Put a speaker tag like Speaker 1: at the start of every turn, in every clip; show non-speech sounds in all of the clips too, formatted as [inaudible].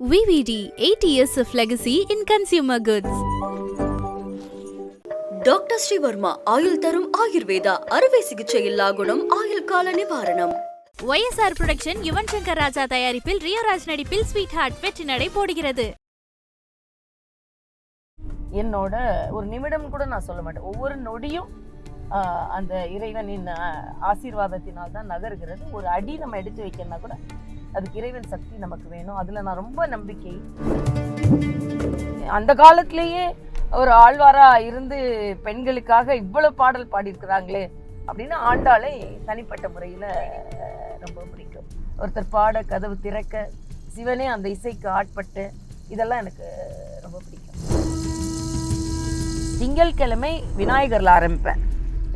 Speaker 1: VVD 80 years of legacy in consumer goods.
Speaker 2: Doctor Sreevarma ஆயுள் தரும் ஆயுர்வேதா அறுவை சிகிச்சை இல்லா குணம் ஆயுள் கால நிவாரணம்
Speaker 1: YSR புரொடக்ஷன் யுவன் சங்கர் ராஜா தயாரிப்பில் ரியோராஜ் நடிப்பில் ஸ்வீட் ஹார்ட் வெற்றி நடை போடுகிறது
Speaker 3: என்னோட ஒரு நிமிடம் கூட நான் சொல்ல மாட்டேன். ஒவ்வொரு நொடியும் அந்த இறைவனின் ஆசீர்வாதத்தினால் தான் நகருகிறது. ஒரு அடி நம்ம எடுத்து வைக்கணும்னா கூட அதுக்கு இறைவன் சக்தி நமக்கு வேணும். அதில் நான் ரொம்ப நம்பிக்கை. அந்த காலத்திலேயே ஒரு ஆழ்வாராக இருந்து பெண்களுக்காக இவ்வளோ பாடல் பாடியிருக்கிறாங்களே அப்படின்னு ஆண்டாளை தனிப்பட்ட முறையில் ரொம்ப பிடிக்கும். ஒருத்தர் பாட கதவு திறக்க சிவனே அந்த இசைக்கு ஆட்பட்டு இதெல்லாம் எனக்கு ரொம்ப பிடிக்கும். திங்கட்கிழமை விநாயகரில் ஆரம்பிப்பேன்.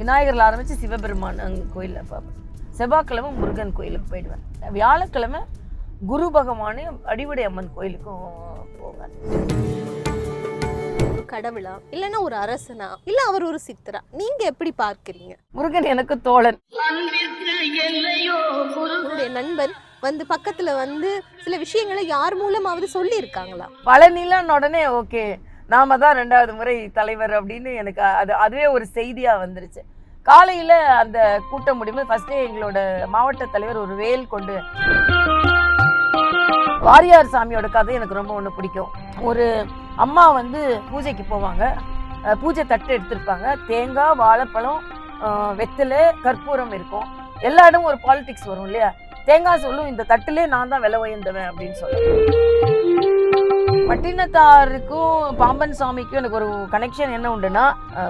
Speaker 3: விநாயகரில் ஆரம்பித்து சிவபெருமான் அங்கே கோயிலில் பார்ப்பேன். செவ்வாய்க்கிழமை முருகன் கோயிலுக்கு போயிடுவேன். வியாழக்கிழமை குரு பகவானு அடிவடை அம்மன் கோயிலுக்கும் போவேன்.
Speaker 4: ஒரு கடவுளா? இல்லைன்னா ஒரு அரசனா? இல்ல அவர் ஒரு சித்தரா? நீங்க எப்படி பார்க்கறீங்க?
Speaker 3: முருகன் எனக்கு தோழன்.
Speaker 4: உங்களுடைய நண்பன் வந்து பக்கத்துல வந்து சில விஷயங்களை யார் மூலமாவது சொல்லி இருக்காங்களா
Speaker 3: பழனிலாம் உடனே ஓகே நாம தான் ரெண்டாவது முறை தலைவர் அப்படின்னு எனக்கு அது அதுவே ஒரு செய்தியா வந்துருச்சு. காலையில் அந்த கூட்டம் முடியும்போது ஃபஸ்ட்டே எங்களோட மாவட்ட தலைவர் ஒரு வேல் கொண்டு வாரியார் சாமியோட கதை எனக்கு ரொம்ப ஒன்று பிடிக்கும். ஒரு அம்மா வந்து பூஜைக்கு போவாங்க. பூஜை தட்டு எடுத்திருப்பாங்க. தேங்காய் வாழைப்பழம் வெத்தலை கற்பூரம் இருக்கும். எல்லா இடமும் ஒரு பாலிடிக்ஸ் வரும் இல்லையா? தேங்காய் சொல்லும் இந்த தட்டுலேயே நான் தான் விலை உயர்ந்தவன் அப்படின்னு சொல்லுவேன் பட்டினத்தாருக்கும் பாம்பன் சாமிக்கும் எனக்கு ஒரு கனெக்ஷன் என்ன உண்டுன்னா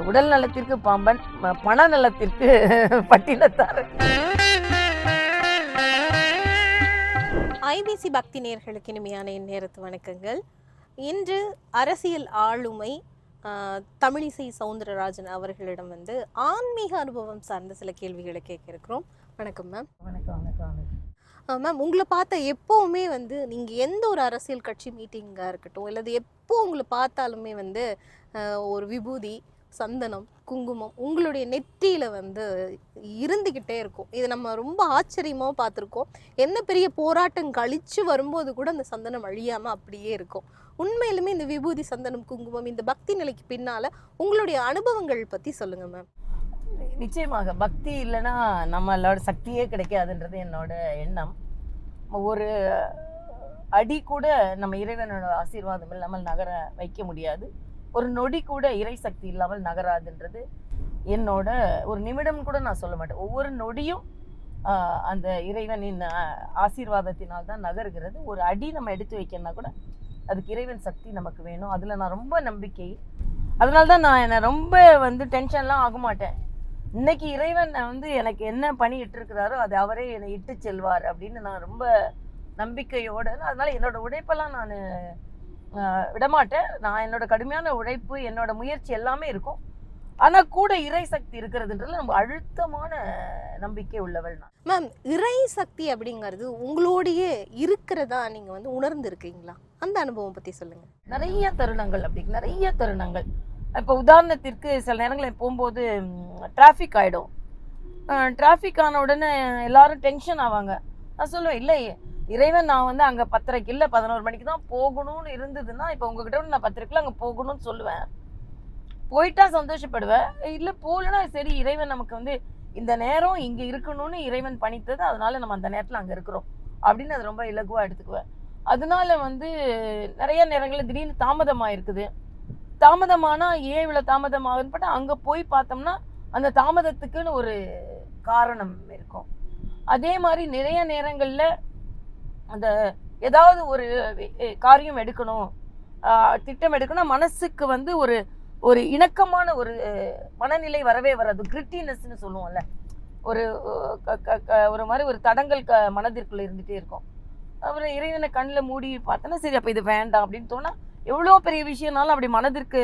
Speaker 3: உடல் நலத்திற்கு பாம்பன் பண நலத்திற்கு [laughs] பட்டினத்தார்.
Speaker 4: ஐபிசி பக்தி நேர்களுக்கு இனிமையான என் நேரத்து வணக்கங்கள். இன்று அரசியல் ஆளுமை தமிழிசை சவுந்தரராஜன் அவர்களிடம் வந்து ஆன்மீக அனுபவம் சார்ந்த சில கேள்விகளை கேட்க இருக்கிறோம். வணக்கம் மேம்.
Speaker 3: வணக்கம் வணக்கம் வணக்கம்.
Speaker 4: மேம் உங்களை பார்த்தா எப்போவுமே வந்து நீங்கள் எந்த ஒரு அரசியல் கட்சி மீட்டிங்காக இருக்கட்டும் இல்லது எப்போ உங்களை பார்த்தாலுமே வந்து ஒரு விபூதி சந்தனம் குங்குமம் உங்களுடைய நெற்றியில் வந்து இருந்துக்கிட்டே இருக்கும். இது நம்ம ரொம்ப ஆச்சரியமாக பார்த்துருக்கோம். என்ன பெரிய போராட்டம் கழித்து வரும்போது கூட அந்த சந்தனம் அழியாமல் அப்படியே இருக்கும். உண்மையிலுமே இந்த விபூதி சந்தனம் குங்குமம் இந்த பக்தி நிலைக்கு பின்னால் உங்களுடைய அனுபவங்கள் பற்றி சொல்லுங்கள் மேம்
Speaker 3: நிச்சயமாக. பக்தி இல்லைன்னா நம்மளோட சக்தியே கிடைக்காதுன்றது என்னோட எண்ணம். ஒரு அடி கூட நம்ம இறைவனோட ஆசீர்வாதம் இல்லாமல் நகர வைக்க முடியாது. ஒரு நொடி கூட இறை சக்தி இல்லாமல் நகராதுன்றது என்னோட ஒரு நிமிடம் கூட நான் சொல்ல மாட்டேன். ஒவ்வொரு நொடியும் அந்த இறைவனின் ஆசீர்வாதத்தினால் தான் நகருகிறது. ஒரு அடி நம்ம எடுத்து வைக்கணும்னா கூட அதுக்கு இறைவன் சக்தி நமக்கு வேணும். அதில் நான் ரொம்ப நம்பிக்கை. அதனால தான் நான் என்னை ரொம்ப வந்து டென்ஷன்லாம் ஆக மாட்டேன். இன்னைக்கு இறைவன் வந்து எனக்கு என்ன பணி இட்டிருக்கிறாரோ அது அவரே என்னை இட்டு செல்வார் அப்படின்னு நான் ரொம்ப நம்பிக்கையோட அதனால என்னோட உழைப்பெல்லாம் நான் விடமாட்டேன். நான் என்னோட கடுமையான உழைப்பு என்னோட முயற்சி எல்லாமே இருக்கும். ஆனால் கூட இறை சக்தி இருக்கிறதுன்றது நம்ம அழுத்தமான நம்பிக்கை உள்ளவள் நான்.
Speaker 4: மேம் இறை சக்தி அப்படிங்கிறது உங்களோடையே இருக்கிறதா நீங்கள் வந்து உணர்ந்திருக்கீங்களா? அந்த அனுபவம் பற்றி சொல்லுங்கள்
Speaker 3: நிறைய தருணங்கள் அப்படி நிறைய தருணங்கள். இப்போ உதாரணத்திற்கு சில நேரங்களில் போகும்போது டிராஃபிக் ஆகிடும் டிராஃபிக் ஆன உடனே எல்லாரும் டென்ஷன் ஆவாங்க. நான் சொல்லுவேன் இல்லை இறைவன் நான் வந்து அங்கே பத்தரைக்கு இல்லை பதினோரு மணிக்கு தான் போகணும்னு இருந்ததுன்னா இப்போ உங்ககிட்ட வந்து நான் பத்தரைக்குள்ள அங்கே போகணும்னு சொல்லுவேன். போயிட்டா சந்தோஷப்படுவேன். இல்லை போகலன்னா சரி இறைவன் நமக்கு வந்து இந்த நேரம் இங்கே இருக்கணும்னு இறைவன் பணித்தது அதனால நம்ம அந்த நேரத்தில் அங்கே இருக்கிறோம். அப்படின்னு அது ரொம்ப இலகுவாக எடுத்துக்குவேன். அதனால வந்து நிறைய நேரங்களில் திடீர்னு தாமதமாக இருக்குது தாமதமானா ஏன் இவ்வளோ தாமதம் ஆகுதுன்னு பார்த்தா அங்கே போய் பார்த்தோம்னா அந்த தாமதத்துக்குன்னு ஒரு காரணம் இருக்கும். அதே மாதிரி நிறைய நேரங்களில் அந்த ஏதாவது ஒரு காரியம் எடுக்கணும் திட்டம் எடுக்கணும் மனசுக்கு வந்து ஒரு ஒரு இணக்கமான ஒரு மனநிலை வரவே வராது. கிரிட்டினஸ்ன்னு சொல்லுவோம்ல. ஒரு க- க- க- ஒரு மாதிரி ஒரு தடங்கள் க மனதிற்குள்ளே இருந்துகிட்டே இருக்கும். அப்புறம் இறைவனை கண்ணில் மூடி பார்த்தோன்னா சரி அப்போ இது வேண்டாம் அப்படின்னு தோணால் எவ்வளோ பெரிய விஷயம்னாலும் அப்படி மனதிற்கு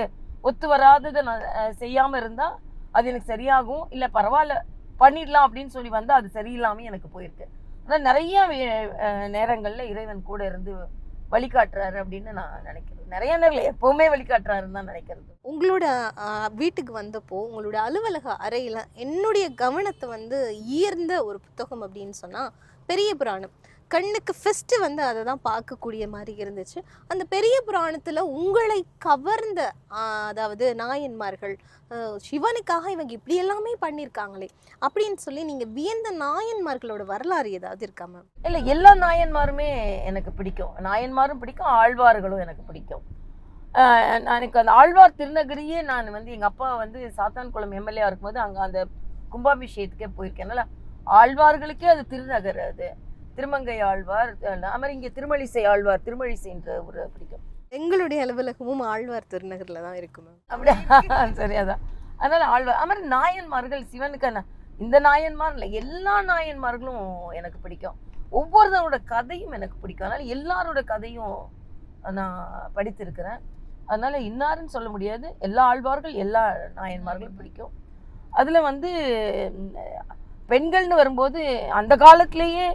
Speaker 3: ஒத்து வராததை நான் செய்யாமல் இருந்தால் அது எனக்கு சரியாகும். இல்லை பரவாயில்ல பண்ணிடலாம் அப்படின்னு சொல்லி வந்தால் அது சரியில்லாமல் எனக்கு போயிருக்கு. ஆனால் நிறைய நேரங்களில் இறைவன் கூட இருந்து வழிகாட்டுறாரு அப்படின்னு நான் நினைக்கிறேன். நிறைய நேரில் எப்போவுமே வழிகாட்டுறாருன்னு தான் நினைக்கிறது.
Speaker 4: உங்களோட வீட்டுக்கு வந்தப்போ உங்களோட அலுவலக அறையில் என்னுடைய கவனத்தை வந்து ஈர்ந்த ஒரு புத்தகம் அப்படின்னு சொன்னால் பெரிய புராணம். கண்ணுக்கு ஃபஸ்ட்டு வந்து அதை தான் பார்க்கக்கூடிய மாதிரி இருந்துச்சு. அந்த பெரிய புராணத்தில் உங்களை கவர்ந்த அதாவது நாயன்மார்கள் சிவனுக்காக இவங்க இப்படி எல்லாமே பண்ணியிருக்காங்களே அப்படின்னு சொல்லி நீங்கள் வியந்த நாயன்மார்களோட வரலாறு ஏதாவது இருக்கா மேம்
Speaker 3: இல்லை எல்லா நாயன்மாருமே எனக்கு பிடிக்கும். நாயன்மாரும் பிடிக்கும் ஆழ்வார்களும் எனக்கு பிடிக்கும். நான் எனக்கு அந்த ஆழ்வார் திருநகரியே நான் வந்து எங்கள் அப்பா வந்து சாத்தான்குளம் எம்எல்ஏ இருக்கும்போது அங்கே அந்த கும்பாபிஷேகத்துக்கே போயிருக்கேன். அதனால ஆழ்வார்களுக்கே அது திருநகர் அது. திருமங்கை ஆழ்வார் அது மாதிரி இங்கே திருமழிசை ஆழ்வார் திருமழிசைன்ற ஒரு பிடிக்கும்.
Speaker 4: எங்களுடைய அலுவலகமும் ஆழ்வார் திருநகர்ல தான் இருக்கு மேம்
Speaker 3: அப்படியா? [laughs] சரி அதான். அதனால ஆழ்வார் அது மாதிரி நாயன்மார்கள் சிவனுக்கு இந்த நாயன்மார் இல்லை எல்லா நாயன்மார்களும் எனக்கு பிடிக்கும். ஒவ்வொருத்தரோட கதையும் எனக்கு பிடிக்கும். அதனால எல்லாரோட கதையும் நான் படித்திருக்கிறேன். அதனால இன்னாருன்னு சொல்ல முடியாது. எல்லா ஆழ்வார்கள் எல்லா நாயன்மார்களும் பிடிக்கும். அதில் வந்து பெண்கள்னு வரும்போது அந்த காலத்திலேயே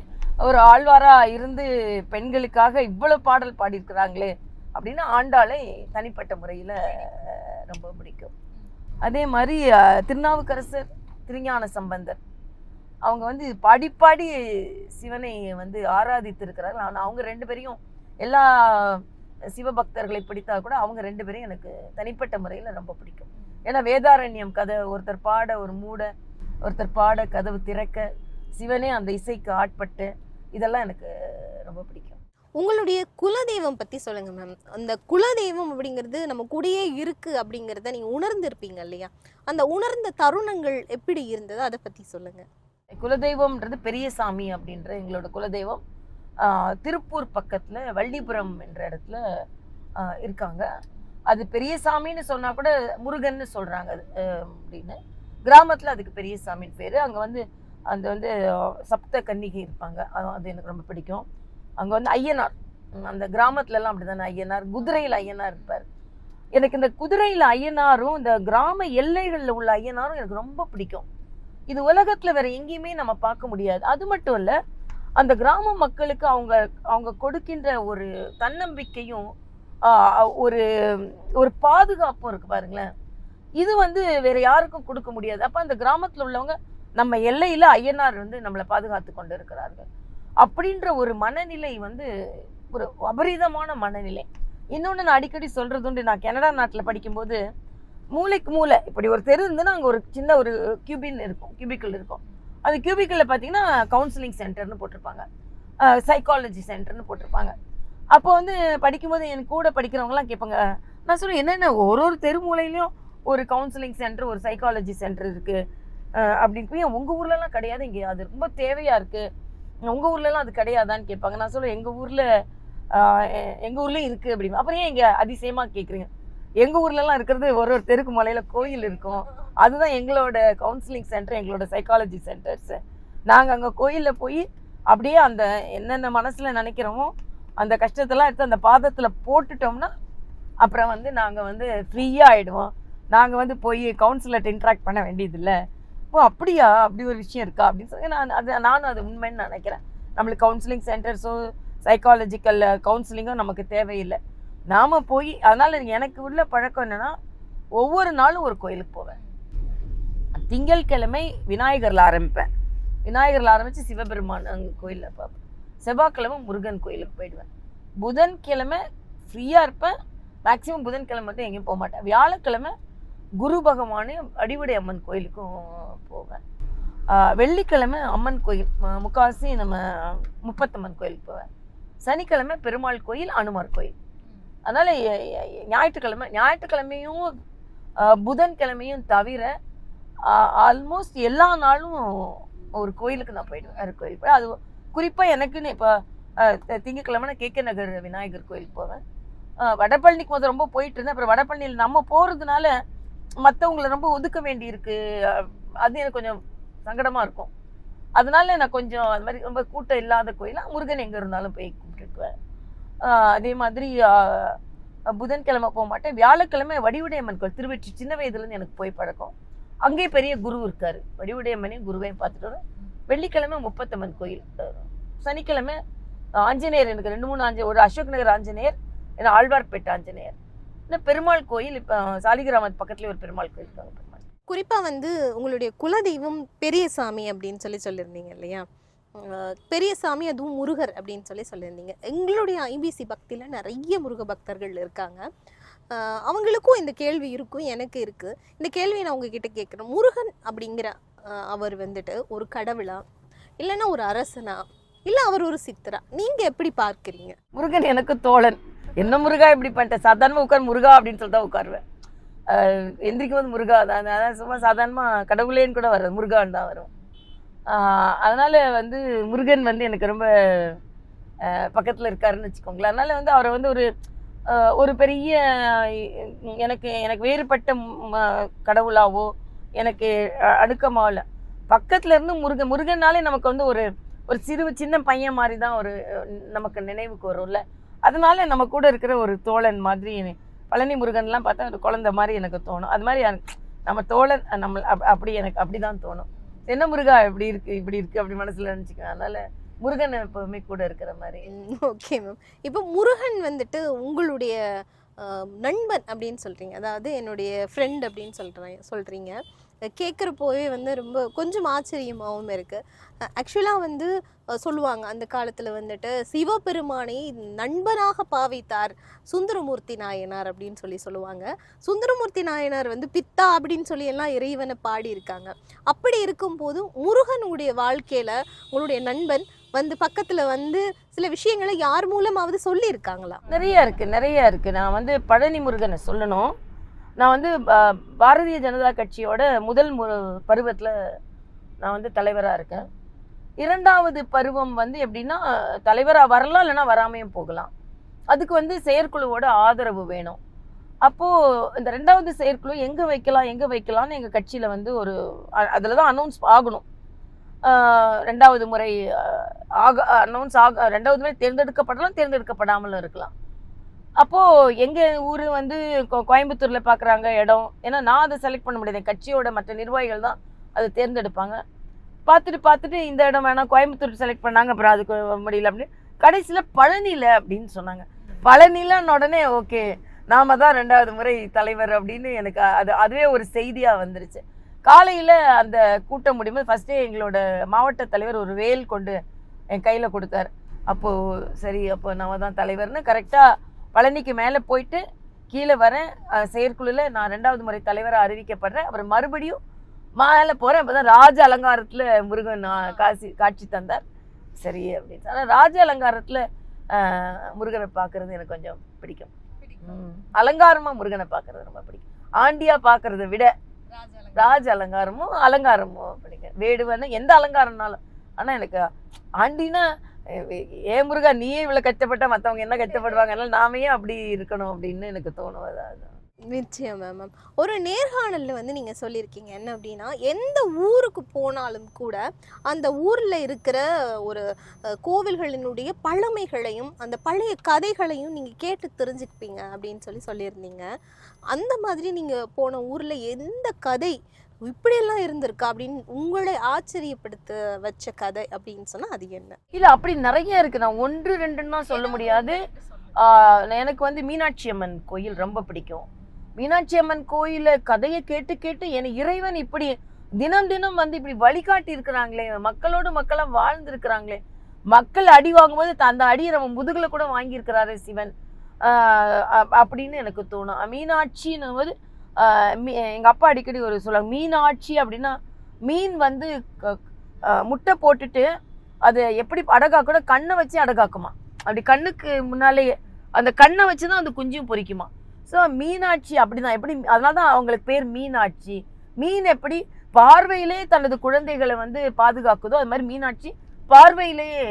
Speaker 3: ஒரு ஆழ்வாராக இருந்து பெண்களுக்காக இவ்வளோ பாடல் பாடியிருக்கிறாங்களே அப்படின்னு ஆண்டாளை தனிப்பட்ட முறையில் ரொம்ப பிடிக்கும். அதே மாதிரி திருநாவுக்கரசர் திருஞான சம்பந்தர். அவங்க வந்து பாடி பாடி சிவனை வந்து ஆராதித்திருக்கிறார்கள். ஆனால் அவங்க ரெண்டு பேரையும் எல்லா சிவபக்தர்களை பிடித்தா கூட அவங்க ரெண்டு பேரையும் எனக்கு தனிப்பட்ட முறையில் ரொம்ப பிடிக்கும். ஏன்னா வேதாரண்யம் கதை ஒருத்தர் பாட ஒரு மூட ஒருத்தர் பாட கதவு திறக்க சிவனே அந்த இசைக்கு ஆட்பட்டு இதெல்லாம் எனக்கு ரொம்ப பிடிக்கும்.
Speaker 4: உங்களுடைய குலதெய்வம் பத்தி சொல்லுங்க மேம் அந்த குலதெய்வம் அப்படிங்கிறது நம்ம கூடயே இருக்கு அப்படிங்கிறத நீங்க உணர்ந்திருப்பீங்க இல்லையா? அந்த உணர்ந்த தருணங்கள் எப்படி இருந்தது? அதை பத்தி சொல்லுங்க.
Speaker 3: குலதெய்வம்ன்றது பெரியசாமி அப்படின்ற எங்களோட குலதெய்வம். திருப்பூர் பக்கத்தில் வள்ளிபுரம் என்ற இடத்துல இருக்காங்க. அது பெரியசாமின்னு சொன்னால் கூட முருகன்னு சொல்கிறாங்க அது அப்படின்னு. கிராமத்தில் அதுக்கு பெரியசாமின்னு பேர். அங்கே வந்து அந்த வந்து சப்த கன்னிகை இருப்பாங்க. அது- எனக்கு ரொம்ப பிடிக்கும். அங்கே வந்து ஐயனார். அந்த கிராமத்துலலாம் அப்படி தானே ஐயனார். குதிரையில் ஐயனார் இருப்பார். எனக்கு இந்த குதிரையில் ஐயனாரும் இந்த கிராம எல்லைகளில் உள்ள ஐயனாரும் எனக்கு ரொம்ப பிடிக்கும். இது உலகத்தில் வேறு எங்கேயுமே நம்ம பார்க்க முடியாது. அது மட்டும் இல்லை அந்த கிராம மக்களுக்கு அவங்க அவங்க கொடுக்கின்ற ஒரு தன்னம்பிக்கையும் ஒரு ஒரு பாதுகாப்பும் இருக்கு பாருங்களேன். இது வந்து வேறு யாருக்கும் கொடுக்க முடியாது. அப்போ அந்த கிராமத்தில் உள்ளவங்க நம்ம எல்லையில் ஐயனார் வந்து நம்மளை பாதுகாத்து கொண்டு இருக்கிறார்கள் அப்படின்ற ஒரு மனநிலை வந்து ஒரு அபரிதமான மனநிலை. இன்னொன்று நான் அடிக்கடி சொல்கிறது உண்டு. நான் கனடா நாட்டில் படிக்கும்போது மூளைக்கு மூளை. இப்படி ஒரு தெரு இருந்துன்னா அங்கே ஒரு சின்ன ஒரு கியூபின் இருக்கும். கியூபிக்கல் இருக்கும். அது கியூபிக்கலில் பார்த்தீங்கன்னா கவுன்சிலிங் சென்டர்னு போட்டிருப்பாங்க. சைக்காலஜி சென்டர்னு போட்டிருப்பாங்க. அப்போ வந்து படிக்கும்போது என் கூட படிக்கிறவங்கலாம் கேட்பாங்க நான் சொல்லுவேன் என்னென்ன? ஒரு ஒரு தெரு மூலையிலையும் ஒரு கவுன்சிலிங் சென்டர் ஒரு சைக்காலஜி சென்டர் இருக்குது அப்படின்னு போய் உங்கள் ஊர்லலாம் கிடையாது இங்கே. அது ரொம்ப தேவையாக இருக்குது உங்கள் ஊர்லலாம் அது கிடையாதான்னு கேட்பாங்க. நான் சொல்லுவேன் எங்கள் ஊரில் எங்கள் ஊர்லேயும் இருக்குது அப்படின்னு. அப்புறம் ஏன் இங்கே அதிசயமாக கேட்குறீங்க எங்கள் ஊர்லலாம் இருக்கிறது ஒரு ஒரு தெருக்கு மலையில் கோயில் இருக்கும். அதுதான் எங்களோட கவுன்சிலிங் சென்டர் எங்களோட சைக்காலஜி சென்டர்ஸு நாங்கள் அங்கே கோயிலில் போய் அப்படியே அந்த என்னென்ன மனசில் நினைக்கிறோமோ அந்த கஷ்டத்தெல்லாம் எடுத்து அந்த பாதத்தில் போட்டுட்டோம்னா அப்புறம் வந்து நாங்கள் வந்து ஃப்ரீயாக ஆகிடுவோம் நாங்கள் வந்து போய் கவுன்சிலர்கிட்ட இன்ட்ராக்ட் பண்ண வேண்டியதில்லை. ஓ அப்படியா? அப்படி ஒரு விஷயம் இருக்கா? அப்படின்னு சொல்லி நான் அது நானும் அது உண்மைன்னு நினைக்கிறேன். நம்மளுக்கு கவுன்சிலிங் சென்டர்ஸோ சைக்காலஜிக்கல் கவுன்சிலிங்கும் நமக்கு தேவையில்லை. நாம் போய் அதனால் எனக்கு உள்ள பழக்கம் என்னென்னா ஒவ்வொரு நாளும் ஒரு கோயிலுக்கு போவேன். திங்கட்கிழமை விநாயகரில் ஆரம்பிப்பேன். விநாயகரில் ஆரம்பித்து சிவபெருமான் அங்கே கோயிலில் பார்ப்பேன். செவ்வாய்க்கிழமை முருகன் கோயிலுக்கு போயிடுவேன். புதன்கிழமை ஃப்ரீயாக இருப்பேன். மேக்ஸிமம் புதன்கிழமை மட்டும் எங்கேயும் போக மாட்டேன். வியாழக்கிழமை குரு பகவானு அடிவடை அம்மன் கோயிலுக்கும் போவேன். வெள்ளிக்கிழமை அம்மன் கோயில் முக்காசி நம்ம முப்பத்தம்மன் கோயிலுக்கு போவேன். சனிக்கிழமை பெருமாள் கோயில் அனுமார் கோயில். அதனால் ஞாயிற்றுக்கிழமை ஞாயிற்றுக்கிழமையும் புதன்கிழமையும் தவிர ஆல்மோஸ்ட் எல்லா நாளும் ஒரு கோயிலுக்கு நான் போயிடுவேன். ஒரு கோயில் போய் அது குறிப்பாக எனக்குன்னு இப்போ திங்கக்கிழமை கே கே நகர் விநாயகர் கோயிலுக்கு போவேன். வடபழனிக்கு முதல் ரொம்ப போயிட்டு இருந்தேன். அப்புறம் வடபழனியில் நம்ம போகிறதுனால மற்றவங்களை ரொம்ப ஒதுக்க வேண்டியிருக்கு. அஹ் அது எனக்கு கொஞ்சம் சங்கடமாக இருக்கும். அதனால நான் கொஞ்சம் அது மாதிரி ரொம்ப கூட்டம் இல்லாத கோயிலாக முருகன் எங்கே இருந்தாலும் போய் கும்பிட்டுருக்குவேன் அதே மாதிரி புதன்கிழமை போக மாட்டேன். வியாழக்கிழமை வடிவுடையம்மன் கோயில் திருவெற்றி சின்ன வயதுலேருந்து எனக்கு போய் பழக்கம். அங்கேயே பெரிய குரு இருக்கார். வடிவுடையம்மனையும் குருவையும் பார்த்துட்டு வரேன் வெள்ளிக்கிழமை முப்பத்தம்மன் கோயில். சனிக்கிழமை ஆஞ்சநேயர் எனக்கு ரெண்டு மூணு ஆஞ்ச ஒரு அசோக் நகர் ஆஞ்சநேயர் ஏன்னா ஆழ்வார்பேட்டை ஆஞ்சநேயர். இன்னும் பெருமாள் கோயில் இப்போ சாலிகிராமத்து பக்கத்துலேயே ஒரு பெருமாள் கோயில் இருக்காங்க பெருமாள்
Speaker 4: குறிப்பா வந்து உங்களுடைய குலதெய்வம் பெரியசாமி அப்படின்னு சொல்லி சொல்லியிருந்தீங்க இல்லையா? பெரியசாமி அதுவும் முருகர் அப்படின்னு சொல்லி சொல்லியிருந்தீங்க. எங்களுடைய ஐபிசி பக்தியில் நிறைய முருக பக்தர்கள் இருக்காங்க. அவங்களுக்கும் இந்த கேள்வி இருக்கும் எனக்கு இருக்கு. இந்த கேள்வியை நான் உங்ககிட்ட கேட்குறேன். முருகன் அப்படிங்கிற அவர் வந்துட்டு ஒரு கடவுளா? இல்லைன்னா ஒரு அரசனா? இல்லை அவர் ஒரு சித்தரா? நீங்கள் எப்படி பார்க்குறீங்க?
Speaker 3: முருகன் எனக்கு தோழன். என்ன முருகா இப்படி பண்ணிட்டேன் சாதாரணமாக உட்கார் முருகா அப்படின்னு சொல்லிட்டு தான் உட்காருவேன். எந்திரிக்கும் போது முருகா தான் அதான் சும்மா சாதாரணமாக கடவுளேன்னு கூட வராது முருகான்னு தான் வரும். அதனால் வந்து முருகன் வந்து எனக்கு ரொம்ப பக்கத்தில் இருக்காருன்னு வச்சுக்கோங்களேன். அதனால் வந்து அவரை வந்து ஒரு ஒரு பெரிய எனக்கு எனக்கு வேறுபட்ட ம- கடவுளாவோ எனக்கு அ- பக்கத்தில் இல்லை இருந்து முருகன் முருகன்னாலே நமக்கு வந்து ஒரு ஒரு சிறு சின்ன பையன் மாதிரி தான் ஒரு நமக்கு நினைவுக்கு வரும்ல. அதனால நம்ம கூட இருக்கிற ஒரு தோழன் மாதிரி பழனி முருகன்லாம் பார்த்தா ஒரு குழந்தை மாதிரி எனக்கு தோணும். அது மாதிரி நம்ம தோழன் நம்ம அப்- அப்படி எனக்கு அப்படி தான் தோணும். என்ன முருகா இப்படி இருக்கு இப்படி இருக்கு அப்படி மனசுல நினச்சிக்கேன் அதனால முருகன் எப்பவுமே கூட இருக்கிற மாதிரி.
Speaker 4: ஓகே மேம் இப்போ முருகன் வந்துட்டு உங்களுடைய நண்பன் அப்படின்னு சொல்கிறீங்க அதாவது என்னுடைய ஃப்ரெண்ட் அப்படின்னு சொல்கிறேன் சொல்கிறீங்க கேட்குறப்போவே வந்து ரொம்ப கொஞ்சம் ஆச்சரியமாகவும் இருக்குது ஆக்சுவலாக வந்து சொல்லுவாங்க அந்த காலத்தில் வந்துட்டு சிவபெருமானை நண்பனாக பாவித்தார் சுந்தரமூர்த்தி நாயனார் அப்படின்னு சொல்லி சொல்லுவாங்க. சுந்தரமூர்த்தி நாயனார் வந்து பித்தா அப்படின்னு சொல்லி எல்லாம் இறைவனை பாடியிருக்காங்க. அப்படி இருக்கும்போது முருகனுடைய வாழ்க்கையில் உங்களுடைய நண்பன் வந்து பக்கத்தில் வந்து சில விஷயங்களை யார் மூலமாவது சொல்லியிருக்காங்களா?
Speaker 3: நிறைய இருக்குது நிறைய இருக்குது நான் வந்து பழனி முருகனை சொல்லணும். நான் வந்து பாரதிய ஜனதா கட்சியோட முதல் மு பருவத்தில் நான் வந்து தலைவராக இருக்கேன். இரண்டாவது பருவம் வந்து எப்படின்னா தலைவராக வரலாம் இல்லைன்னா வராமையும் போகலாம். அதுக்கு வந்து செயற்குழுவோட ஆதரவு வேணும். அப்போது இந்த ரெண்டாவது செயற்குழு எங்கே வைக்கலாம் எங்கே வைக்கலாம்னு எங்கள் கட்சியில் வந்து ஒரு அதில் தான் அனௌன்ஸ் ஆகணும். ரெண்டாவது முறை ஆக அனௌன்ஸ் ஆக ரெண்டாவது முறை தேர்ந்தெடுக்கப்படலாம் தேர்ந்தெடுக்கப்படாமலும் இருக்கலாம். அப்போது எங்கள் ஊர் வந்து கோ- கோயம்புத்தூரில் பார்க்குறாங்க இடம். ஏன்னா நான் அதை செலக்ட் பண்ண முடியாது. என் கட்சியோட மற்ற நிர்வாகிகள் தான் அதை தேர்ந்தெடுப்பாங்க. பார்த்துட்டு பார்த்துட்டு இந்த இடம் வேணாம் கோயம்புத்தூர் செலக்ட் பண்ணாங்க அப்புறம் அதுக்கு முடியல அப்படின்னு. கடைசியில் பழனியில் அப்படின்னு சொன்னாங்க. பழனிலான்னு உடனே ஓகே நாம தான் ரெண்டாவது முறை தலைவர் அப்படின்னு எனக்கு அது அதுவே ஒரு செய்தியாக வந்துருச்சு. காலையில் அந்த கூட்டம் முடியும்போது ஃபஸ்ட்டே எங்களோட மாவட்ட தலைவர் ஒரு வேல் கொண்டு என் கையில் கொடுத்தாரு. அப்போது சரி அப்போ நம்ம தான் தலைவர்னு கரெக்டாக பழனிக்கு மேலே போயிட்டு கீழே வரேன் அஹ், செயற்குழுல நான் ரெண்டாவது முறை தலைவராக அறிவிக்கப்படுறேன். அப்புறம் மறுபடியும் மேலே போகிறேன் அப்போ தான் ராஜ அலங்காரத்தில் முருகன் காசி காட்சி தந்தார். சரி அப்படின்னு. ஆனால் ராஜ அலங்காரத்தில் முருகனை பார்க்குறது எனக்கு கொஞ்சம் பிடிக்கும். ம். அலங்காரமா முருகனை பார்க்கறது ரொம்ப பிடிக்கும். ஆண்டியா பார்க்கறத விட ராஜ அலங்காரமும் அலங்காரமும் பிடிக்கும். வேடுவன எந்த அலங்காரம்னாலும். ஆனா எனக்கு ஆண்டினா ஏன் முருகா நீயே இவ்வளோ கஷ்டப்பட்டா மற்றவங்க என்ன கஷ்டப்படுவாங்க? அதனால ஏன் அப்படி இருக்கணும் அப்படின்னு எனக்கு தோணுவது அதுதான்
Speaker 4: நிச்சயம் மேம் ஒரு நேர்காணலில் வந்து நீங்கள் சொல்லியிருக்கீங்க என்ன அப்படின்னா எந்த ஊருக்கு போனாலும் கூட அந்த ஊரில் இருக்கிற ஒரு கோவில்களினுடைய பழமைகளையும் அந்த பழைய கதைகளையும் நீங்கள் கேட்டு தெரிஞ்சுக்குப்பீங்க அப்படின்னு சொல்லி சொல்லியிருந்தீங்க. அந்த மாதிரி நீங்கள் போன ஊரில் எந்த கதை இப்படியெல்லாம் இருந்திருக்கா அப்படின்னு உங்களை ஆச்சரியப்படுத்த வச்ச கதை அப்படின்னு சொன்னா அது என்ன?
Speaker 3: இல்ல அப்படி நிறைய இருக்கு. நான் ஒன்று ரெண்டுன்னா சொல்ல முடியாது. எனக்கு வந்து மீனாட்சி அம்மன் கோயில் ரொம்ப பிடிக்கும். மீனாட்சி அம்மன் கோயில கதையை கேட்டு கேட்டு என இறைவன் இப்படி தினம் தினம் வந்து இப்படி வழிகாட்டி இருக்கிறாங்களே மக்களோடு மக்களா வாழ்ந்திருக்கிறாங்களே. மக்கள் அடி வாங்கும்போது த- அந்த அடியை நம்ம முதுகுல கூட வாங்கியிருக்கிறாரு சிவன். அப்படின்னு எனக்கு தோணும். மீனாட்சின்னும் போது எங்கள் மீ- அப்பா அடிக்கடி ஒரு சொல்லுவாங்க மீனாட்சி அப்படின்னா மீன் வந்து க- முட்டை போட்டுட்டு அது எப்படி அடகாக்கணும் கண்ணை வச்சு அடகாக்குமா. அப்படி கண்ணுக்கு முன்னாலேயே அந்த கண்ணை வச்சு தான் அந்த குஞ்சும் பொரிக்குமா ஸோ மீனாட்சி அப்படிதான் எப்படி அதனால தான் அவங்களுக்கு பேர் மீனாட்சி. மீன் எப்படி பார்வையிலே தனது குழந்தைகளை வந்து பாதுகாக்குதோ அது மாதிரி மீனாட்சி பார்வையிலேயே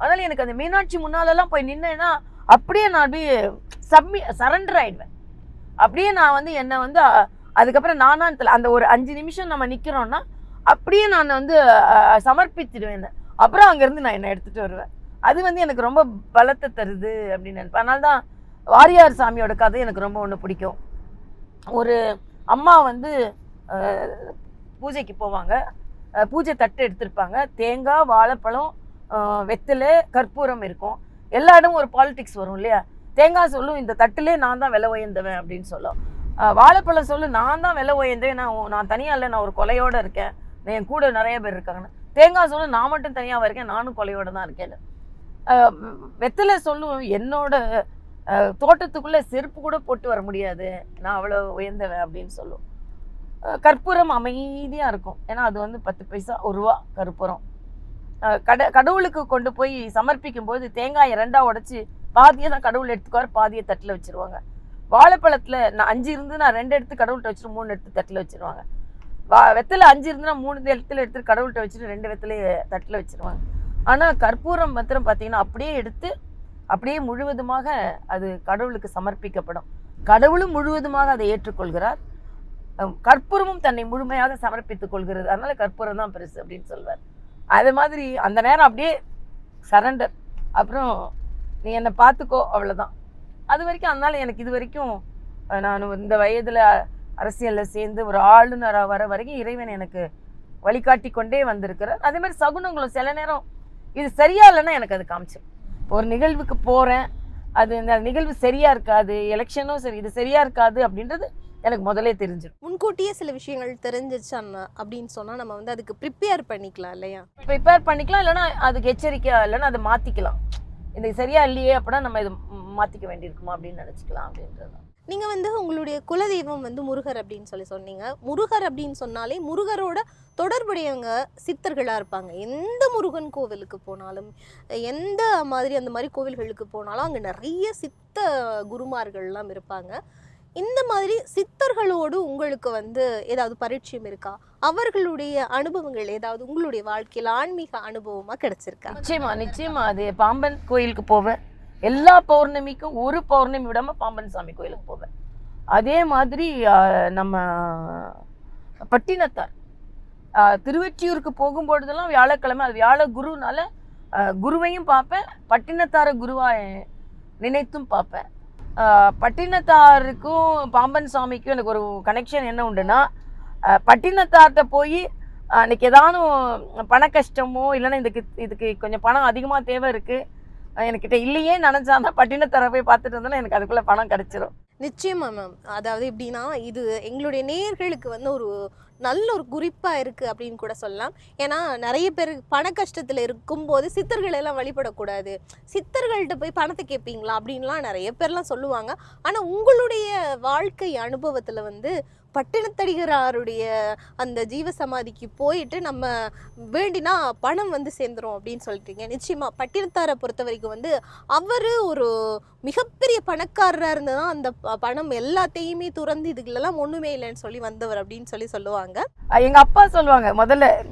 Speaker 3: அதனால எனக்கு அந்த மீனாட்சி முன்னாலெல்லாம் போய் நின்னேன்னா அப்படியே நான் அப்படியே சப்மி சரண்டர் ஆயிடுவேன். அப்படியே நான் வந்து என்னை வந்து அதுக்கப்புறம் நானா அந்த ஒரு அஞ்சு நிமிஷம் நம்ம நிற்கிறோன்னா அப்படியே நான் வந்து சமர்ப்பிச்சிடுவேன் அப்புறம் அங்கேருந்து நான் என்னை எடுத்துகிட்டு வருவேன். அது வந்து எனக்கு ரொம்ப பலத்தை தருது அப்படின்னு நினைப்பேன். அதனால தான் வாரியார் சாமியோட கதை எனக்கு ரொம்ப ஒன்று பிடிக்கும். ஒரு அம்மா வந்து பூஜைக்கு போவாங்க. பூஜை தட்டு எடுத்திருப்பாங்க. தேங்காய் வாழைப்பழம் வெத்தலை கற்பூரம் இருக்கும். எல்லா இடமும் ஒரு பாலிடிக்ஸ் வரும் இல்லையா? தேங்காய் சொல்லும் இந்த தட்டிலே நான் தான் விலை உயர்ந்தவன் அப்படின்னு சொல்லும். வாழைப்பழம் சொல்லு நான் தான் விலை உயர்ந்தேன் நான் நான் தனியாக இல்லை நான் ஒரு கொலையோடு இருக்கேன். என் கூட நிறைய பேர் இருக்காங்கன்னு. தேங்காய் சொல்லு நான் மட்டும் தனியாக இருக்கேன் நானும் கொலையோடு தான் இருக்கேன் வெத்தலை சொல்லும் என்னோட தோட்டத்துக்குள்ளே செருப்பு கூட போட்டு வர முடியாது. நான் அவ்வளோ உயர்ந்தவன் அப்படின்னு சொல்லும். கற்பூரம் அமைதியாக இருக்கும். ஏன்னா அது வந்து பத்து பைசா ஒரு ரூபா கற்பூரம். கட கடவுளுக்கு கொண்டு போய் சமர்ப்பிக்கும் போது தேங்காயை ரெண்டாக உடைச்சி பாதியை தான் கடவுள் எடுத்துக்குவார் பாதியை தட்டில் வச்சிருவாங்க. வாழைப்பழத்தில் நான் அஞ்சு இருந்து நான் ரெண்டு எடுத்து கடவுள்கிட்ட வச்சுட்டு மூணு எடுத்து தட்டில் வச்சிருவாங்க. வா வெத்தலை அஞ்சு இருந்துன்னா மூணு இடத்துல எடுத்து கடவுள்கிட்ட வச்சுட்டு ரெண்டு வெத்தலையே தட்டில் வச்சுருவாங்க. ஆனால் கற்பூரம் மாத்திரம் பார்த்தீங்கன்னா அப்படியே எடுத்து அப்படியே முழுவதுமாக அது கடவுளுக்கு சமர்ப்பிக்கப்படும். கடவுளும் முழுவதுமாக அதை ஏற்றுக்கொள்கிறார். கற்பூரமும் தன்னை முழுமையாக சமர்ப்பித்துக் கொள்கிறது. அதனால கற்பூரம் தான் பெருசு அப்படின்னு சொல்வார். அது மாதிரி அந்த நேரம் அப்படியே சரண்டர் அப்புறம் நீ என்னை பார்த்துக்கோ அவ்வளோதான் அது வரைக்கும் அதனால எனக்கு இது வரைக்கும் நான் இந்த வயதில் அரசியலில் சேர்ந்து ஒரு ஆளுநராக வர வரைக்கும் இறைவன் எனக்கு வழிகாட்டி கொண்டே வந்திருக்கிறார். அதே மாதிரி சகுனங்களும் சில நேரம் இது சரியா இல்லைன்னா எனக்கு அது காமிச்சிடும் ஒரு நிகழ்வுக்கு போகிறேன் அது இந்த நிகழ்வு சரியா இருக்காது எலெக்ஷனும் சரி இது சரியா இருக்காது அப்படின்றது எனக்கு முதல்லே தெரிஞ்சிடும்
Speaker 4: முன்கூட்டியே சில விஷயங்கள் தெரிஞ்சிச்சான்னா அப்படின்னு சொன்னா நம்ம வந்து அதுக்கு ப்ரிப்பேர் பண்ணிக்கலாம் இல்லையா?
Speaker 3: ப்ரிப்பேர் பண்ணிக்கலாம் இல்லைன்னா அதுக்கு எச்சரிக்கையா இல்லைன்னா அதை மாற்றிக்கலாம் இது சரியா இல்லையே அப்படின்னா நம்ம இது மாற்றிக்க வேண்டியிருக்குமா அப்படின்னு நினச்சிக்கலாம் அப்படின்றது. தான்.
Speaker 4: நீங்க வந்து உங்களுடைய குலதெய்வம் வந்து முருகர் அப்படின்னு சொல்லி சொன்னீங்க. முருகர் அப்படின்னு சொன்னாலே முருகரோட தொடர்புடையவங்க சித்தர்களா இருப்பாங்க. எந்த முருகன் கோவிலுக்கு போனாலும் எந்த மாதிரி அந்த மாதிரி கோவில்களுக்கு போனாலும் அங்க நிறைய சித்த குருமார்கள்லாம் இருப்பாங்க. இந்த மாதிரி சித்தர்களோடு உங்களுக்கு வந்து ஏதாவது பரிச்சயம் இருக்கா? அவர்களுடைய அனுபவங்கள் ஏதாவது உங்களுடைய வாழ்க்கையில் ஆன்மீக அனுபவமா கிடைச்சிருக்கா?
Speaker 3: நிச்சயமா நிச்சயமா. அது பாம்பன் கோயிலுக்கு போவேன். எல்லா பௌர்ணமிக்கும் ஒரு பௌர்ணமி விடாம பாம்பன் சாமி கோயிலுக்கு போவேன். அதே மாதிரி நம்ம பட்டினத்தார். திருவெற்றியூருக்கு போகும்பொழுதெல்லாம் வியாழக்கிழமை அது வியாழ குருனால குருவையும் பார்ப்பேன். பட்டினத்தார குருவாய் நினைத்தும் பார்ப்பேன். பட்டினத்தாருக்கும் பாம்பன் சாமிக்கும் எனக்கு ஒரு கனெக்ஷன் என்ன உண்டுன்னா பட்டினத்தார்கிட்ட போய் அன்றைக்கி ஏதானும் பண கஷ்டமோ இல்லைன்னா இதுக்கு இதுக்கு கொஞ்சம் பணம் அதிகமாக தேவை இருக்குது என்கிட்ட இல்லையே நினச்சாதான் பட்டினத்தாரை போய் பார்த்துட்டு இருந்தாலும் எனக்கு அதுக்குள்ளே பணம் கிடச்சிரும்.
Speaker 4: நிச்சயமா மேம் அதாவது எப்படின்னா இது எங்களுடைய நேயர்களுக்கு வந்து ஒரு நல்ல ஒரு குறிப்பாக இருக்குது அப்படின்னு கூட சொல்லலாம். ஏன்னா நிறைய பேர் பண கஷ்டத்தில் இருக்கும்போது சித்தர்கள் எல்லாம் வழிபடக்கூடாது. சித்தர்கள்ட்ட போய் பணத்தை கேட்பீங்களா அப்படின்லாம் நிறைய பேர்லாம் சொல்லுவாங்க. ஆனால் உங்களுடைய வாழ்க்கை அனுபவத்தில் வந்து பட்டினத்தடிகராருடைய அந்த ஜீவ சமாதிக்கு போயிட்டு நம்ம வேண்டினா பணம் வந்து சேர்ந்துரும் அப்படின்னு சொல்லிட்டீங்க. நிச்சயமா பட்டினத்தாரை பொறுத்த வரைக்கும் வந்து அவர் ஒரு மிகப்பெரிய பணக்காரரா இருந்ததான் அந்த ப- பணம் எல்லாத்தையுமே துறந்து இதுகளெல்லாம் ஒன்றுமே இல்லைன்னு சொல்லி வந்தவர் அப்படின்னு சொல்லி சொல்லுவாங்க.
Speaker 3: எங்கள் அப்பா சொல்லுவாங்க முதல்ல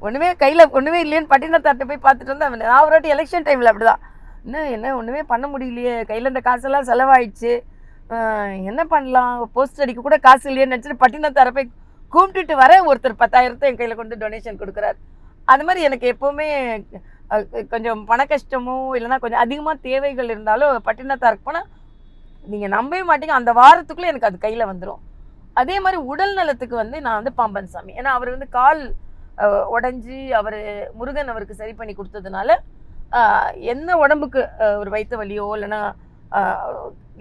Speaker 3: ஒன்றுமே கையில் ஒன்றுமே இல்லைன்னு இல்லையேன்னு பட்டினத்தார்ட்ட போய் பார்த்துட்டு வந்தா அவன். நான் ஒரு வாட்டி எலெக்ஷன் டைம்ல அப்படிதான். என்ன என்ன ஒன்றுமே பண்ண முடியலையே. கையில் இந்த காசெல்லாம் செலவாயிடுச்சு. என்ன பண்ணலாம்? போஸ்ட் அடிக்க கூட காசு இல்லையேன்னு நினச்சிட்டு பட்டினம் போய் கூப்பிட்டுட்டு வர ஒருத்தர் பத்தாயிரத்தை என் கையில் கொண்டு டொனேஷன் கொடுக்குறாரு. அது மாதிரி எனக்கு எப்போவுமே கொஞ்சம் பண கஷ்டமோ இல்லைன்னா கொஞ்சம் அதிகமாக தேவைகள் இருந்தாலும் பட்டினத்தாருக்கு போனால் நீங்கள் நம்பவே மாட்டீங்க. அந்த வாரத்துக்குள்ளே எனக்கு அது கையில் வந்துடும் அதே மாதிரி உடல் நலத்துக்கு வந்து நான் வந்து பாம்பன் சாமி ஏன்னா அவர் வந்து கால் உடஞ்சி அவர் முருகன் அவருக்கு சரி பண்ணி கொடுத்ததுனால என்ன உடம்புக்கு ஒரு வயிற்று வலியோ இல்லைன்னா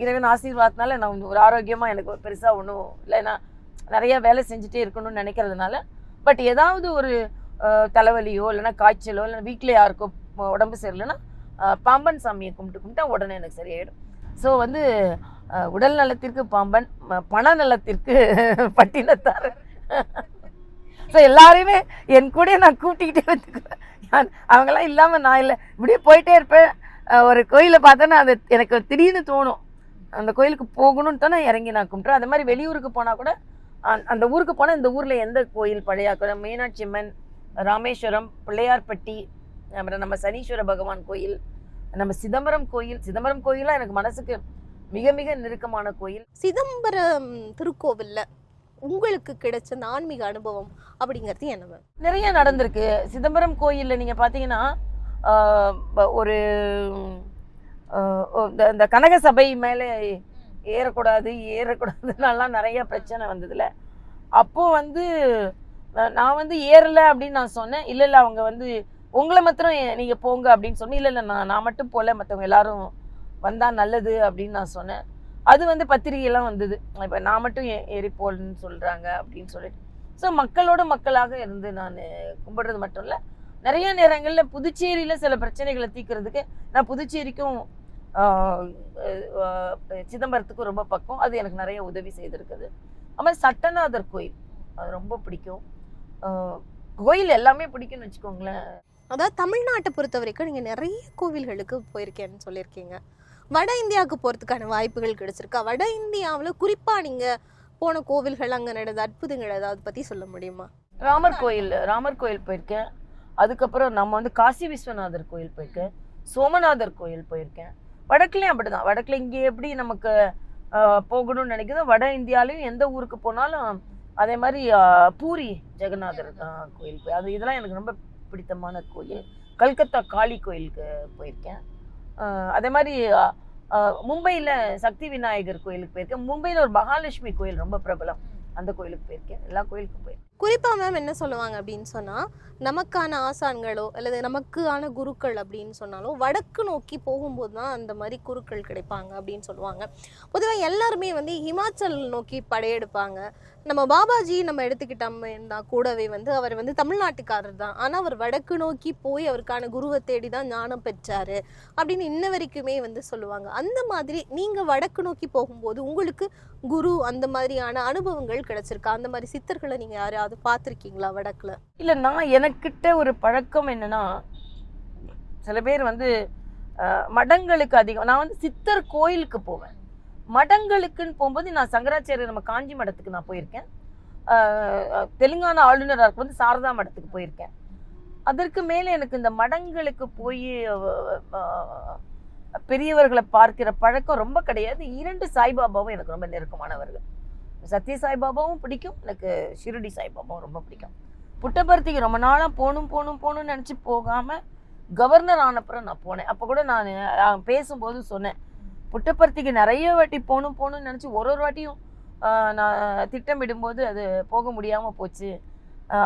Speaker 3: இறைவன் ஆசீர்வாதத்தினால நான் வந்து ஒரு ஆரோக்கியமாக எனக்கு பெருசாக ஒன்றும் இல்லைன்னா நிறைய வேலை செஞ்சுட்டே இருக்கணும்னு நினைக்கிறதுனால. பட் ஏதாவது ஒரு தலைவலியோ இல்லைன்னா காய்ச்சலோ இல்லைன்னா வீட்டில் யாருக்கோ உடம்பு சரியில்லைன்னா பாம்பன் சாமியை கும்பிட்டு கும்பிட்டா உடனே எனக்கு சரியாயிடும். ஸோ வந்து உடல் நலத்திற்கு பாம்பன் பண நலத்திற்கு [laughs] பட்டினத்தார். ஸோ எல்லாரையுமே என் கூட நான் கூட்டிக்கிட்டே வந்துக்குவேன். நான் அவங்கெல்லாம் இல்லாமல் நான் இல்லை. இப்படியே போயிட்டே இருப்பேன். ஒரு கோயிலை பார்த்தோன்னா அது எனக்கு திடீர்னு தோணும். அந்த கோயிலுக்கு போகணும்னு தான் நான் இறங்கி நான் கும்பிட்றேன் அது மாதிரி வெளியூருக்கு போனால் கூட அந்த- ஊருக்கு போனால் இந்த ஊரில் எந்த கோயில் பழைய மீனாட்சி அம்மன் ராமேஸ்வரம் பிள்ளையார்பட்டி அப்புறம் நம்ம சனீஸ்வர பகவான் கோயில் நம்ம சிதம்பரம் கோயில். சிதம்பரம் கோயிலாம் எனக்கு மனசுக்கு மிக மிக நெருக்கமான கோயில்.
Speaker 4: சிதம்பரம் திருக்கோவில்ல உங்களுக்கு கிடைச்ச அந்த ஆன்மீக அனுபவம் அப்படிங்கிறது என்ன
Speaker 3: நிறைய நடந்திருக்கு. சிதம்பரம் கோயிலில் நீங்கள் பார்த்தீங்கன்னா ஒரு இந்த கனக சபை மேலே ஏறக்கூடாது ஏறக்கூடாதுன்னெல்லாம் நிறைய பிரச்சனை வந்ததுல. அப்போ வந்து நான் வந்து ஏறலை அப்படின்னு நான் சொன்னேன். இல்லை இல்லை அவங்க வந்து உங்களை மாத்திரம் ஏ- நீங்க போங்க அப்படின்னு சொன்னேன். இல்லை இல்லை நான் நான் மட்டும் போல மற்றவங்க எல்லாரும் வந்தா நல்லது அப்படின்னு நான் சொன்னேன். அது வந்து பத்திரிகையெல்லாம் வந்தது. இப்போ நான் மட்டும் ஏ- ஏறி போகலன்னு சொல்றாங்க அப்படின்னு சொல்லிட்டு. ஸோ மக்களோட மக்களாக இருந்து நான் கும்பிடுறது மட்டும் இல்லை நிறைய நேரங்கள்ல புதுச்சேரியில சில பிரச்சனைகளை தீர்க்கறதுக்கு நான் புதுச்சேரிக்கும் சிதம்பரத்துக்கும் ரொம்ப பக்கம். அது எனக்கு நிறைய உதவி செய்திருக்குது. அது மாதிரி சட்டநாதர் கோயில் அது ரொம்ப பிடிக்கும். கோயில் எல்லாமே பிடிக்கும்னு வச்சுக்கோங்களேன்.
Speaker 4: அதாவது தமிழ்நாட்டை பொறுத்த வரைக்கும் நீங்க நிறைய கோவில்களுக்கு போயிருக்கேன்னு சொல்லியிருக்கீங்க. வட இந்தியாவுக்கு போறதுக்கான வாய்ப்புகள் கிடைச்சிருக்கா. வட இந்தியாவுல குறிப்பா நீங்க போன கோவில்கள் அங்க நடந்த அற்புதங்கள் ஏதாவது பத்தி சொல்ல முடியுமா?
Speaker 3: ராமர் கோயில் ராமர் கோயில் போயிருக்கேன். அதுக்கப்புறம் நம்ம வந்து காசி விஸ்வநாதர் கோயில் போயிருக்கேன். சோமநாதர் கோயில் போயிருக்கேன். வடக்குலேயும் அப்படிதான். வடக்குல இங்கே எப்படி நமக்கு போகணும்னு நினைக்குதோ வட இந்தியாலையும் எந்த ஊருக்கு போனாலும் அதே மாதிரி பூரி ஜெகநாதர் ஆஹ், கோயில் போய் அது இதெல்லாம் எனக்கு ரொம்ப பிடித்தமான கோயில். கல்கத்தா காளி கோயிலுக்கு போயிருக்கேன். அதே மாதிரி மும்பையில் சக்தி விநாயகர் கோயிலுக்கு போயிருக்கேன். மும்பையில் ஒரு மகாலட்சுமி கோயில் ரொம்ப பிரபலம். அந்த கோயிலுக்கு போயிருக்கேன். எல்லா கோயிலுக்கும் போயிருக்கேன்.
Speaker 4: குறிப்பாக மேம் என்ன சொல்லுவாங்க அப்படின்னு சொன்னால் நமக்கான ஆசான்களோ அல்லது நமக்கான குருக்கள் அப்படின்னு சொன்னாலும் வடக்கு நோக்கி போகும்போது தான் அந்த மாதிரி குருக்கள் கிடைப்பாங்க அப்படின்னு சொல்லுவாங்க. பொதுவாக எல்லாருமே வந்து ஹிமாச்சல் நோக்கி படையெடுப்பாங்க. நம்ம பாபாஜி நம்ம எடுத்துக்கிட்டோம்னா கூடவே வந்து அவர் வந்து தமிழ்நாட்டுக்காரர் தான். ஆனால் அவர் வடக்கு நோக்கி போய் அவருக்கான குருவை தேடி தான் ஞானம் பெற்றார் அப்படின்னு இன்ன வரைக்குமே வந்து சொல்லுவாங்க. அந்த மாதிரி நீங்கள் வடக்கு நோக்கி போகும்போது உங்களுக்கு குரு அந்த மாதிரியான அனுபவங்கள் கிடைச்சிருக்கா? அந்த மாதிரி சித்தர்களை நீங்கள் யாராவது பார்த்துருக்கீங்களா வடக்கில்?
Speaker 3: இல்லை நான் எனக்கிட்ட ஒரு பழக்கம் என்னென்னா சில பேர் வந்து மடங்களுக்கு அதிகம். நான் வந்து சித்தர் கோயிலுக்கு போவேன். மடங்களுக்குன்னு போகும்போது நான் சங்கராச்சாரியர் நம்ம காஞ்சி மடத்துக்கு நான் போயிருக்கேன். தெலுங்கானா ஆளுநராக இருக்கும்போது சாரதா மடத்துக்கு போயிருக்கேன். அதற்கு மேலே எனக்கு இந்த மடங்களுக்கு போய் பெரியவர்களை பார்க்கிற பழக்கம் ரொம்ப கிடையாது. இரண்டு சாய்பாபாவும் எனக்கு ரொம்ப நெருக்கமானவர்கள். சத்ய சாய்பாபாவும் பிடிக்கும் எனக்கு ஷிரடி சாய்பாபாவும் ரொம்ப பிடிக்கும். புட்டபர்த்திக்கு ரொம்ப நாளாக போகணும் போகணும் போகணும்னு நினச்சி போகாமல் கவர்னர் ஆனப்புறம் நான் போனேன். அப்போ கூட நான் பேசும்போது சொன்னேன் புட்டப்பருத்திக்கு நிறைய வாட்டி போகணும் போகணும்னு நினச்சி ஒரு ஒரு வாட்டியும் நான் திட்டமிடும்போது அது போக முடியாமல் போச்சு.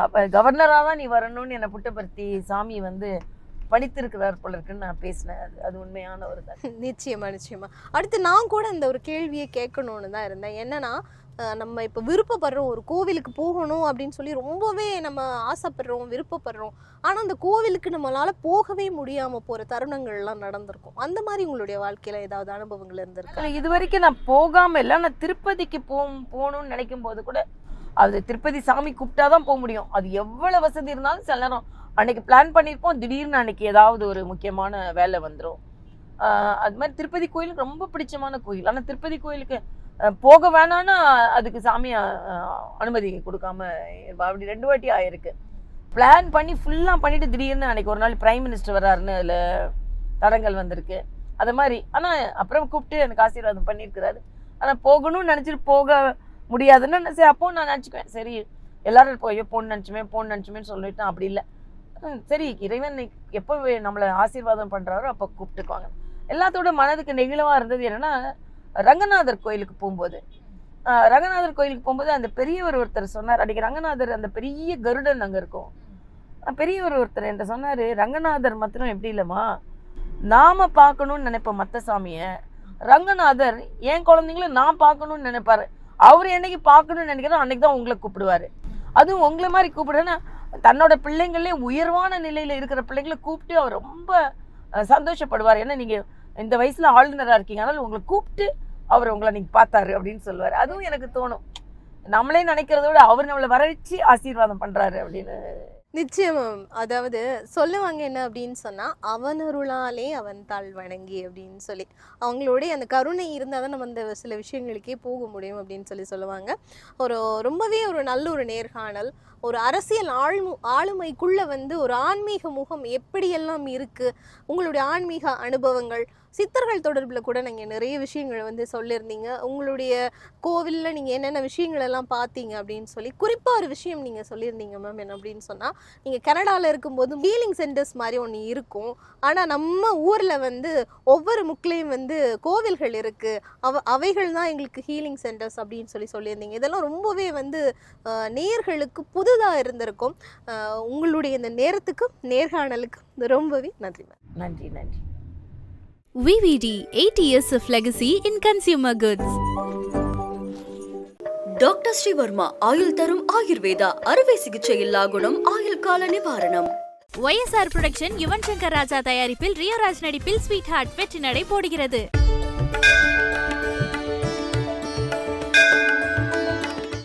Speaker 3: அப்போ கவர்னராக தான் நீ வரணும்னு என்னை புட்டபர்த்தி சாமி வந்து பணித்திருக்கிறார் போல இருக்குன்னு நான் பேசினேன். அது அது உண்மையான ஒரு
Speaker 4: நிச்சயமா நிச்சயமா. அடுத்து நான் கூட இந்த ஒரு கேள்வியை கேட்கணும்னு தான் இருந்தேன். என்னன்னா நம்ம இப்போ விருப்பப்படுறோம் ஒரு கோவிலுக்கு போகணும் அப்படின்னு சொல்லி ரொம்பவே நம்ம ஆசைப்படுறோம் விருப்பப்படுறோம். ஆனால் அந்த கோவிலுக்கு நம்மளால போகவே முடியாம போற தருணங்கள்லாம் நடந்திருக்கும். அந்த மாதிரி உங்களுடைய வாழ்க்கையில ஏதாவது அனுபவங்கள் இருந்திருக்கு?
Speaker 3: இல்லை இது வரைக்கும் நான் போகாமல் இல்லை நான் திருப்பதிக்கு போ போகணும்னு நினைக்கும் போது கூட அது திருப்பதி சாமி கூப்பிட்டா தான் போக முடியும். அது எவ்வளோ வசதி இருந்தாலும் சில நேரம் அன்னைக்கு பிளான் பண்ணியிருப்போம் திடீர்னு அன்னைக்கு ஏதாவது ஒரு முக்கியமான வேலை வந்துடும் அது மாதிரி திருப்பதி கோயிலுக்கு ரொம்ப பிடிச்சமான கோயில். ஆனால் திருப்பதி கோயிலுக்கு போக வேணான்னா அதுக்கு சாமி அனுமதி கொடுக்காம அப்படி ரெண்டு வாட்டி ஆயிருக்கு. பிளான் பண்ணி ஃபுல்லாக பண்ணிவிட்டு திடீர்னு அன்னைக்கு ஒரு நாள் பிரைம் மினிஸ்டர் வராருன்னு அதில் தடங்கள் வந்திருக்கு. அது மாதிரி. ஆனால் அப்புறம் கூப்பிட்டு எனக்கு ஆசீர்வாதம் பண்ணியிருக்கிறாரு. ஆனால் போகணும்னு நினச்சிட்டு போக முடியாதுன்னு சரி அப்போ நான் நினச்சிக்குவேன். சரி எல்லாரும் போய் போன்னு நினச்சுமே போன்னு நினச்சுமேன்னு சொல்லிட்டு அப்படி இல்லை. சரி இறைவன் எப்போ நம்மளை ஆசீர்வாதம் பண்ணுறாரோ அப்போ கூப்பிட்டுக்குவாங்க. எல்லாத்தோட மனதுக்கு நெகிழவாக இருந்தது என்னன்னா ரங்கநாதர் கோயிலுக்கு போகும்போது ரங்கநாதர் கோயிலுக்கு போகும்போது அந்த பெரியவர் ஒருத்தர் சொன்னார். அன்றைக்கி ரங்கநாதர் அந்த பெரிய கருடன் அங்கே இருக்கும். பெரியவர் ஒருத்தர் என்கிட்ட சொன்னார் ரங்கநாதர் மாத்திரம் எப்படி இல்லைம்மா? நாம் பார்க்கணும்னு நினைப்போம் மற்ற சாமியை ரங்கநாதர் என் குழந்தைங்கள நான் பார்க்கணும்னு நினைப்பாரு. அவர் என்னைக்கு பார்க்கணும்னு நினைக்கிறோம் அன்னைக்கு தான் உங்களை கூப்பிடுவாரு. அதுவும் உங்களை மாதிரி கூப்பிடுறேன்னா தன்னோட பிள்ளைங்களே உயர்வான நிலையில் இருக்கிற பிள்ளைங்களை கூப்பிட்டு அவர் ரொம்ப சந்தோஷப்படுவார். ஏன்னா நீங்கள் இந்த வயசில் ஆளுநராக இருக்கீங்க. அதனால் உங்களை கூப்பிட்டு அவர் உங்களை நீங்க பார்த்தாரு அப்படின்னு சொல்லுவார். அதுவும் எனக்கு தோணும். நம்மளே நினைக்கிறத விட அவர் நம்மளை வரவச்சு ஆசீர்வாதம் பண்றாரு அப்படின்னு.
Speaker 4: நிச்சயம் அதாவது சொல்லுவாங்க என்ன அப்படின்னு சொன்னால் அவன் அருளாலே அவன் தாழ் வணங்கி அப்படின்னு சொல்லி. அவங்களுடைய அந்த கருணை இருந்தால் தான் நம்ம அந்த சில விஷயங்களுக்கே போக முடியும் அப்படின்னு சொல்லி சொல்லுவாங்க. ஒரு ரொம்பவே ஒரு நல்ல ஒரு நேர்காணல். ஒரு அரசியல் ஆழ்மு ஆளுமைக்குள்ளே வந்து ஒரு ஆன்மீக முகம் எப்படியெல்லாம் இருக்குது உங்களுடைய ஆன்மீக அனுபவங்கள் சித்தர்கள் தொடர்பில் கூட நீங்கள் நிறைய விஷயங்களை வந்து சொல்லியிருந்தீங்க. உங்களுடைய கோவிலில் நீங்கள் என்னென்ன விஷயங்களெல்லாம் பார்த்தீங்க அப்படின்னு சொல்லி குறிப்பாக ஒரு விஷயம் நீங்கள் சொல்லியிருந்தீங்க மேம் என்ன அப்படின்னு சொன்னால் நீங்கள் கனடாவில் இருக்கும்போது ஹீலிங் சென்டர்ஸ் மாதிரி ஒன்று இருக்கும். ஆனால் நம்ம ஊரில் வந்து ஒவ்வொரு முக்கிலையும் வந்து கோவில்கள் இருக்குது அவ அவைகள் தான் எங்களுக்கு ஹீலிங் சென்டர்ஸ் அப்படின்னு சொல்லி சொல்லியிருந்தீங்க. இதெல்லாம் ரொம்பவே வந்து நேர்களுக்கு புதுதாக இருந்திருக்கும். உங்களுடைய இந்த நேரத்துக்கும் நேர்காணலுக்கும் ரொம்பவே நன்றி மேம்
Speaker 3: நன்றி நன்றி.
Speaker 1: VVD 80 years of legacy in consumer goods.
Speaker 2: Doctor Sreevarma ஆயுள் தரும் ஆயுர்வேதா அறுவை சிகிச்சை இல்லா குணம் ஆயுள் கால நிவாரணம்
Speaker 1: ஒய்எஸ்ஆர் புரொடக்ஷன் யுவன் சங்கர் ராஜா தயாரிப்பில் ரியோராஜ் நடிப்பில் ஸ்வீட் ஹார்ட் வெற்றி நடை போடுகிறது